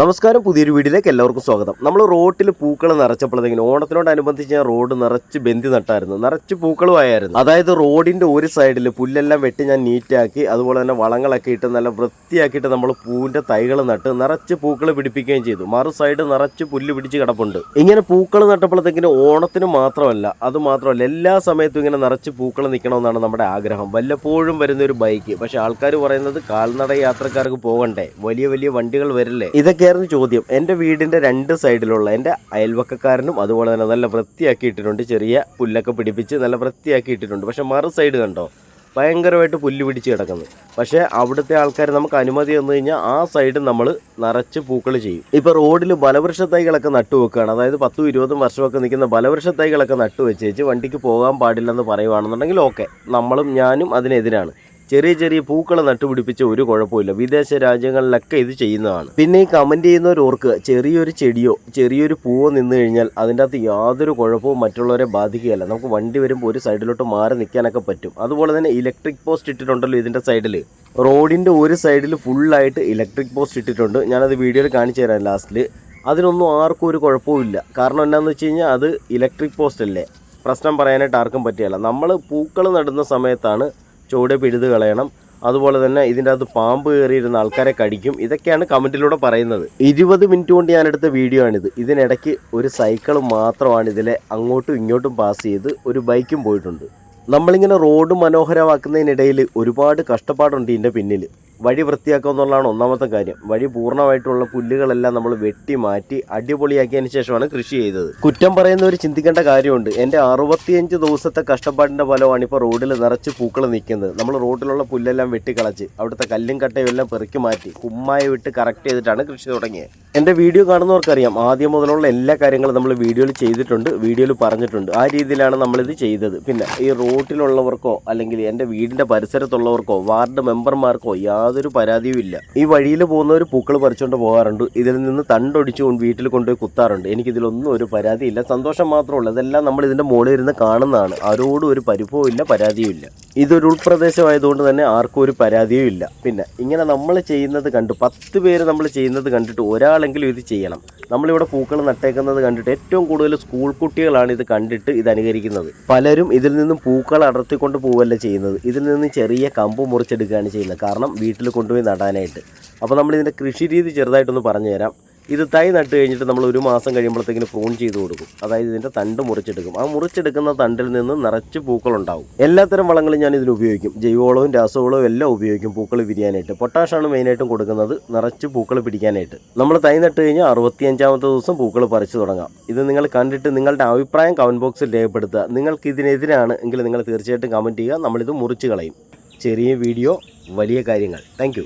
നമസ്കാരം പുതിയൊരു വീഡിയോയിലേക്ക് എല്ലാവർക്കും സ്വാഗതം. നമ്മൾ റോട്ടിൽ പൂക്കൾ നിറച്ചപ്പോഴത്തേക്കും ഓണത്തിനോടനുബന്ധിച്ച് ഞാൻ റോഡ് നിറച്ച് ബന്ധി നട്ടായിരുന്നു. നിറച്ച് പൂക്കളുമായിരുന്നു. അതായത് റോഡിന്റെ ഒരു സൈഡിൽ പുല്ലെല്ലാം വെട്ടി ഞാൻ നീറ്റാക്കി അതുപോലെ തന്നെ വളങ്ങളൊക്കെ ഇട്ട് നല്ല വൃത്തിയാക്കിയിട്ട് നമ്മൾ പൂവിന്റെ തൈകൾ നട്ട് നിറച്ച് പൂക്കൾ പിടിപ്പിക്കുകയും ചെയ്തു. മറു സൈഡ് നിറച്ച് പുല്ല് പിടിച്ച് കിടപ്പുണ്ട്. ഇങ്ങനെ പൂക്കൾ നട്ടപ്പോഴത്തേക്കിന് ഓണത്തിന് മാത്രമല്ല അത് മാത്രമല്ല എല്ലാ സമയത്തും ഇങ്ങനെ നിറച്ച് പൂക്കൾ നിൽക്കണമെന്നാണ് നമ്മുടെ ആഗ്രഹം. വല്ലപ്പോഴും വരുന്ന ഒരു ബൈക്ക്. പക്ഷേ ആൾക്കാർ പറയുന്നത് കാൽനട യാത്രക്കാർക്ക് പോകണ്ടേ? വലിയ വലിയ വണ്ടികൾ വരില്ലേ? ഇതൊക്കെയായിരുന്നു ചോദ്യം. എന്റെ വീടിന്റെ രണ്ട് സൈഡിലുള്ള എന്റെ അയൽവക്കക്കാരനും അതുപോലെ തന്നെ നല്ല വൃത്തിയാക്കി ഇട്ടിട്ടുണ്ട് ചെറിയ പുല്ലൊക്കെ പിടിപ്പിച്ച് നല്ല വൃത്തിയാക്കി ഇട്ടിട്ടുണ്ട് പക്ഷെ മറു സൈഡ് കണ്ടോ? ഭയങ്കരമായിട്ട് പുല്ല് പിടിച്ച് കിടക്കുന്നു. പക്ഷേ അവിടുത്തെ ആൾക്കാർ നമുക്ക് അനുമതി തന്നു കഴിഞ്ഞാൽ ആ സൈഡ് നമ്മൾ നിറച്ച് പൂക്കൾ ചെയ്യും. ഇപ്പോൾ റോഡിൽ ബലവൃക്ഷ തൈകളൊക്കെ നട്ടു വെക്കുകയാണ്. അതായത് പത്തും ഇരുപതും വർഷമൊക്കെ നിൽക്കുന്ന ബലവൃക്ഷ തൈകളൊക്കെ നട്ടു വെച്ചേച്ച് വണ്ടിക്ക് പോകാൻ പാടില്ലെന്ന് പറയുവാണെന്നുണ്ടെങ്കിൽ ഓക്കെ. നമ്മളും ഞാനും അതിനെതിരാണ്. ചെറിയ ചെറിയ പൂക്കൾ നട്ടുപിടിപ്പിച്ച ഒരു കുഴപ്പമില്ല. വിദേശ രാജ്യങ്ങളിലൊക്കെ ഇത് ചെയ്യുന്നതാണ്. പിന്നെ ഈ കമന്റ് ചെയ്യുന്നവരോർക്ക് ചെറിയൊരു ചെടിയോ ചെറിയൊരു പൂവോ നിന്ന് കഴിഞ്ഞാൽ അതിന്റെ അകത്ത് യാതൊരു കുഴപ്പവും മറ്റുള്ളവരെ ബാധിക്കുകയല്ല. നമുക്ക് വണ്ടി വരുമ്പോൾ ഒരു സൈഡിലോട്ട് മാറി നിൽക്കാനൊക്കെ പറ്റും. അതുപോലെ തന്നെ ഇലക്ട്രിക് പോസ്റ്റ് ഇട്ടിട്ടുണ്ടല്ലോ ഇതിന്റെ സൈഡിൽ റോഡിന്റെ ഒരു സൈഡിൽ ഫുള്ളായിട്ട് ഇലക്ട്രിക് പോസ്റ്റ് ഇട്ടിട്ടുണ്ട്. ഞാനത് വീഡിയോയിൽ കാണിച്ചു തരാം ലാസ്റ്റിൽ അതിനൊന്നും ആർക്കും ഒരു കുഴപ്പമില്ല കാരണം എന്താണെന്ന് വെച്ച് കഴിഞ്ഞാൽ അത് ഇലക്ട്രിക് പോസ്റ്റ് അല്ലേ? പ്രശ്നം പറയാനായിട്ട് ആർക്കും പറ്റിയല്ല നമ്മൾ പൂക്കൾ നടുന്ന സമയത്താണ് ചുവട് പിഴുത് കളയണം. അതുപോലെ തന്നെ ഇതിന്റെ അകത്ത് പാമ്പ് കയറിയിരുന്ന ആൾക്കാരെ കടിക്കും. ഇതൊക്കെയാണ് കമന്റിലൂടെ പറയുന്നത്. ഇരുപത് മിനിറ്റ് കൊണ്ട് ഞാൻ എടുത്ത വീഡിയോ ആണിത്. ഇതിനിടയ്ക്ക് ഒരു സൈക്കിൾ മാത്രമാണ് ഇതിലെ അങ്ങോട്ടും ഇങ്ങോട്ടും പാസ് ചെയ്ത് ഒരു ബൈക്കും പോയിട്ടുണ്ട്. നമ്മളിങ്ങനെ റോഡ് മനോഹരമാക്കുന്നതിനിടയിൽ ഒരുപാട് കഷ്ടപ്പാടുണ്ട് ഇതിന്റെ പിന്നിൽ. വഴി വൃത്തിയാക്കുക എന്നുള്ളതാണ് ഒന്നാമത്തെ കാര്യം. വഴി പൂർണമായിട്ടുള്ള പുല്ലുകളെല്ലാം നമ്മൾ വെട്ടി മാറ്റി അടിപൊളിയാക്കിയതിന് ശേഷമാണ് കൃഷി ചെയ്തത്. കുറ്റം പറയുന്ന ഒരു ചിന്തിക്കേണ്ട കാര്യമുണ്ട്. എന്റെ അറുപത്തിയഞ്ച് ദിവസത്തെ കഷ്ടപ്പാടിന്റെ ഫലമാണ് ഇപ്പോൾ റോഡിൽ നിറച്ച് പൂക്കൾ നിൽക്കുന്നത്. നമ്മൾ റോഡിലുള്ള പുല്ലെല്ലാം വെട്ടിക്കളച്ച് അവിടുത്തെ കല്ലും കട്ടയും എല്ലാം പെറുക്കി മാറ്റി കുമ്മായി വിട്ട് കറക്റ്റ് ചെയ്തിട്ടാണ് കൃഷി തുടങ്ങിയത്. എന്റെ വീഡിയോ കാണുന്നവർക്കറിയാം. ആദ്യം മുതലുള്ള എല്ലാ കാര്യങ്ങളും നമ്മൾ വീഡിയോയിൽ ചെയ്തിട്ടുണ്ട് വീഡിയോയിൽ പറഞ്ഞിട്ടുണ്ട്. ആ രീതിയിലാണ് നമ്മളിത് ചെയ്തത്. പിന്നെ ഈ റോട്ടിലുള്ളവർക്കോ അല്ലെങ്കിൽ എന്റെ വീടിന്റെ പരിസരത്തുള്ളവർക്കോ വാർഡ് മെമ്പർമാർക്കോ യാതൊരു പരാതിയും ഇല്ല. ഈ വഴിയിൽ പോകുന്നവർ പൂക്കൾ പറിച്ചുകൊണ്ട് പോകാറുണ്ട്. ഇതിൽ നിന്ന് തണ്ടൊടിച്ച് വീട്ടിൽ കൊണ്ടുപോയി കുത്താറുണ്ട്. എനിക്കിതിലൊന്നും ഒരു പരാതിയില്ല. സന്തോഷം മാത്രമുള്ളൂ. ഇതെല്ലാം നമ്മൾ ഇതിന്റെ മുകളിൽ ഇരുന്ന് കാണുന്നതാണ്. ആരോടും ഒരു പരിഭവവും ഇല്ല പരാതിയും ഇല്ല. ഇതൊരു ഉൾപ്രദേശമായതുകൊണ്ട് തന്നെ ആർക്കും ഒരു പരാതിയും ഇല്ല. പിന്നെ ഇങ്ങനെ നമ്മൾ ചെയ്യുന്നത് കണ്ട് പത്ത് പേര് നമ്മൾ ചെയ്യുന്നത് കണ്ടിട്ട് ഒരാളെങ്കിലും ഇത് ചെയ്യണം. നമ്മളിവിടെ പൂക്കൾ നട്ടേക്കുന്നത് കണ്ടിട്ട് ഏറ്റവും കൂടുതൽ സ്കൂൾ കുട്ടികളാണ് ഇത് കണ്ടിട്ട് ഇത് അനുകരിക്കുന്നത്. പലരും ഇതിൽ നിന്നും പൂക്കൾ അടർത്തിക്കൊണ്ട് പോവല്ല ചെയ്യുന്നത്. ഇതിൽ നിന്ന് ചെറിയ കമ്പ് മുറിച്ചെടുക്കുകയാണ് ചെയ്യുന്നത്. കാരണം വീട്ടിൽ കൊണ്ടുപോയി നടാനായിട്ട്. അപ്പോൾ നമ്മൾ ഇതിന്റെ കൃഷി രീതി ചെറുതായിട്ടൊന്ന് പറഞ്ഞു തരാം ഇത് തൈ നട്ട് കഴിഞ്ഞിട്ട് നമ്മൾ ഒരു മാസം കഴിയുമ്പോഴത്തേക്കിന് പ്രൂൺ ചെയ്ത് കൊടുക്കും. അതായത് ഇതിന്റെ തണ്ട് മുറിച്ചെടുക്കും. ആ മുറിച്ചെടുക്കുന്ന തണ്ടിൽ നിന്ന് നിറച്ച് പൂക്കളുണ്ടാവും. എല്ലാത്തരം വളങ്ങളും ഞാൻ ഇതിന് ഉപയോഗിക്കും. ജൈവവളവും രാസവളവും എല്ലാം ഉപയോഗിക്കും പൂക്കൾ വിരിയാനായിട്ട്. പൊട്ടാഷാണ് മെയിനായിട്ടും കൊടുക്കുന്നത് നിറച്ച് പൂക്കൾ പിടിക്കാനായിട്ട്. നമ്മൾ തൈ നട്ട് കഴിഞ്ഞാൽ അറുപത്തിയഞ്ചാമത്തെ ദിവസം പൂക്കൾ പറിച്ചു തുടങ്ങാം. ഇത് നിങ്ങൾ കണ്ടിട്ട് നിങ്ങളുടെ അഭിപ്രായം കമന്റ് ബോക്സിൽ രേഖപ്പെടുത്തുക. നിങ്ങൾക്ക് ഇതിനെതിരാണ് എങ്കിൽ നിങ്ങൾ തീർച്ചയായിട്ടും കമന്റ് ചെയ്യുക. നമ്മളിത് മുറിച്ച് കളയും. ചെറിയ വീഡിയോ വലിയ കാര്യങ്ങൾ. താങ്ക്